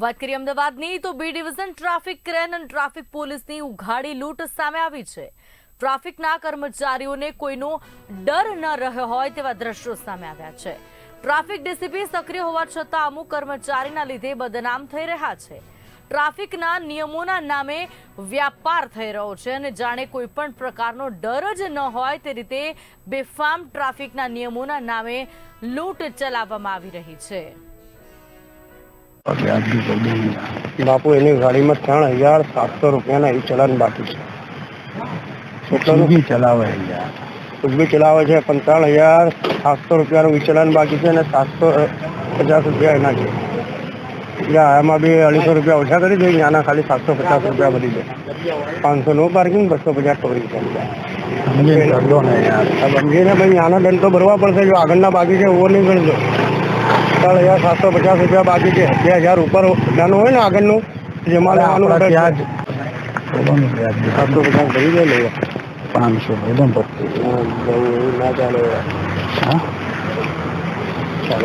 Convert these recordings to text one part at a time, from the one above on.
વાત કરીએ અમદાવાદની, તો બી ડિવિઝન ટ્રાફિક ક્રેન અને ટ્રાફિક પોલીસની ઉઘાડી લૂંટ સામે આવી છે. ટ્રાફિકના કર્મચારીઓને કોઈનો ડર ન રહ્યો હોય તેવા દ્રશ્યો સામે આવ્યા છે. ટ્રાફિક ડીસીપી સક્રિય હોવા છતાં અમુક કર્મચારીના લીધે બદનામ થઈ રહ્યા છે. ટ્રાફિકના નિયમોના નામે વ્યાપાર થઈ રહ્યો છે અને જાણે કોઈ પણ પ્રકારનો ડર જ ન હોય તે રીતે બેફામ ટ્રાફિકના નિયમોના નામે લૂંટ ચલાવવામાં આવી રહી છે. બાપુ એની ગાડીમાં ત્રણ હજાર સાતસો રૂપિયાના ઈ ચલાન બાકી છે. કેટલાનું બી ચલાવે યાર. કુછ બી ચલાવે છે પણ ત્રણ હજાર સાતસો રૂપિયાનું ઈ ચલાન બાકી છે અને સાતસો પચાસ રૂપિયા એના છે. એટલે આમાં બી અઢીસો રૂપિયા ઓછા કરી દે આના ખાલી સાતસો પચાસ રૂપિયા બધી દે. પાંચસો નો પાર્કિંગ બસો પચાસ ટોરિંગ છે. સમજી કરદો ને યાર આ સમજીને ભાઈ આનો દંડ તો ભરવા પડશે જો આગળના બાકી છે ઓવર નહીં કરજો. ત્રણ હજાર સાતસો પચાસ રૂપિયા બાકી છે. બે હજાર ઉપર નાનું હોય ને આગળનું જેમાં લેવાનું વ્યાજ સાતસો પચાસ ભરી દે લેવા પાંચસો એકદમ ના ચાલે હા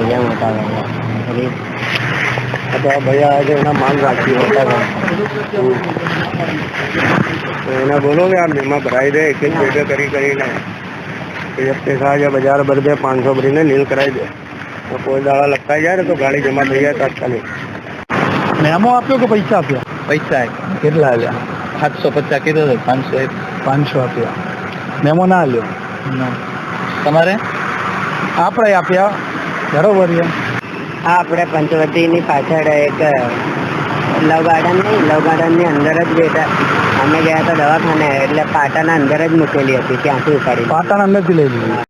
જાય મોટા ભાઈ આ આવે છે એના માન રાખી એના બોલો કે ભરાઈ દે એક એક કરી કરીને. એ હપ્તે બજાર ભરી દે પાંચસો ભરીને નીલ કરાવી દે. તો કોઈ દાડા લપટાઈ જાય ને તો ગાડી જમા થઈ જાય તાત્કાલિક. મેમો આપ્યો કે પૈસા આપ્યા? પૈસા કેટલા આપ્યા? સાતસો પચાસ કીધો હતો પાંચસો એક. પાંચસો આપ્યા. મેમો ના લ્યો તમારે? આપણે આપ્યા. બરોબર આપણે પંચવટીની પાછળ એક લવ ગાર્ડન નહીં લવ ગાર્ડનની અંદર જ બેઠા. અમે ગયા હતા દવાખાને એટલે પાટાના અંદર જ મૂકેલી હતી ત્યાંથી ઉપાડી પાટણ અંદરથી લઈ લીધી.